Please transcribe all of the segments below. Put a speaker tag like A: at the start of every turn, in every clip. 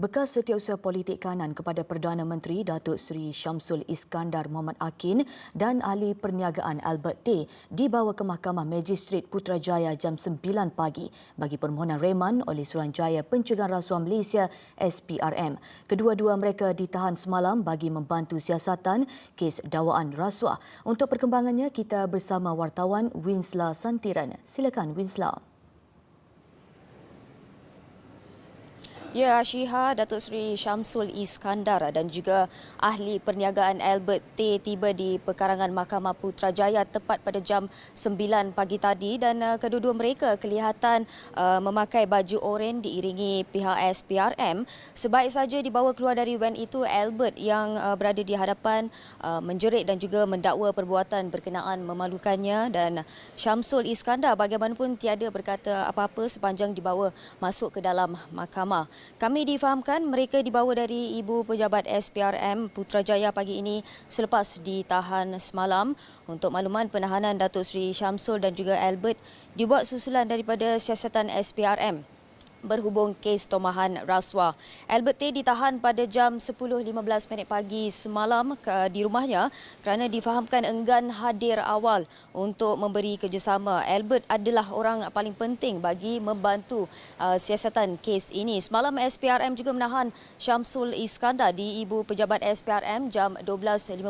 A: Bekas setiausaha politik kanan kepada Perdana Menteri Datuk Seri Syamsul Iskandar Muhammad Akin dan ahli perniagaan Albert Tay dibawa ke Mahkamah Magistrate Putrajaya jam 9 pagi bagi permohonan reman oleh Suruhanjaya Pencegahan Rasuah Malaysia SPRM. Kedua-dua mereka ditahan semalam bagi membantu siasatan kes dakwaan rasuah. Untuk perkembangannya kita bersama wartawan Winsla Santiran. Silakan Winsla.
B: Ya, Ashiha, Datuk Seri Syamsul Iskandar dan juga ahli perniagaan Albert T tiba di pekarangan Mahkamah Putrajaya tepat pada jam 9 pagi tadi dan uh, kedua-dua mereka kelihatan uh, memakai baju oren diiringi pihak SPRM. Sebaik saja dibawa keluar dari van itu Albert yang uh, berada di hadapan uh, menjerit dan juga mendakwa perbuatan berkenaan memalukannya dan Syamsul Iskandar bagaimanapun tiada berkata apa-apa sepanjang dibawa masuk ke dalam mahkamah. Kami difahamkan mereka dibawa dari Ibu Pejabat SPRM Putrajaya pagi ini selepas ditahan semalam. Untuk makluman penahanan Datuk Seri Syamsul dan juga Albert dibuat susulan daripada siasatan SPRM berhubung kes tomahan rasuah. Albert T ditahan pada jam 10.15 minit pagi semalam di rumahnya kerana difahamkan enggan hadir awal untuk memberi kerjasama. Albert adalah orang paling penting bagi membantu uh, siasatan kes ini. Semalam SPRM juga menahan Syamsul Iskandar di Ibu Pejabat SPRM jam 12.51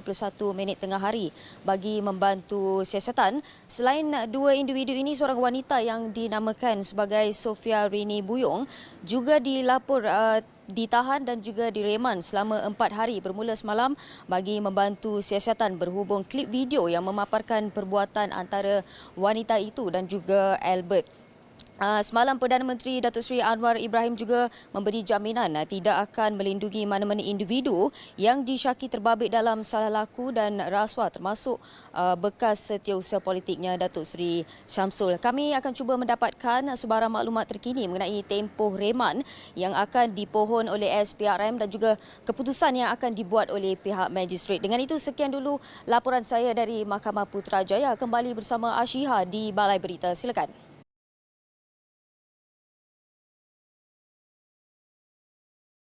B: minit tengah hari bagi membantu siasatan. Selain dua individu ini, seorang wanita yang dinamakan sebagai Sofia Rini Buyuk Buyong juga dilapor uh, ditahan dan juga direman selama empat hari bermula semalam bagi membantu siasatan berhubung klip video yang memaparkan perbuatan antara wanita itu dan juga Albert. Uh, semalam Perdana Menteri Datuk Seri Anwar Ibrahim juga memberi jaminan uh, tidak akan melindungi mana-mana individu yang disyaki terbabit dalam salah laku dan rasuah termasuk uh, bekas setiausaha politiknya Datuk Seri Syamsul. Kami akan cuba mendapatkan sebarang maklumat terkini mengenai tempoh reman yang akan dipohon oleh SPRM dan juga keputusan yang akan dibuat oleh pihak magistrate. Dengan itu sekian dulu laporan saya dari Mahkamah Putrajaya kembali bersama Ashiha di Balai Berita. Silakan.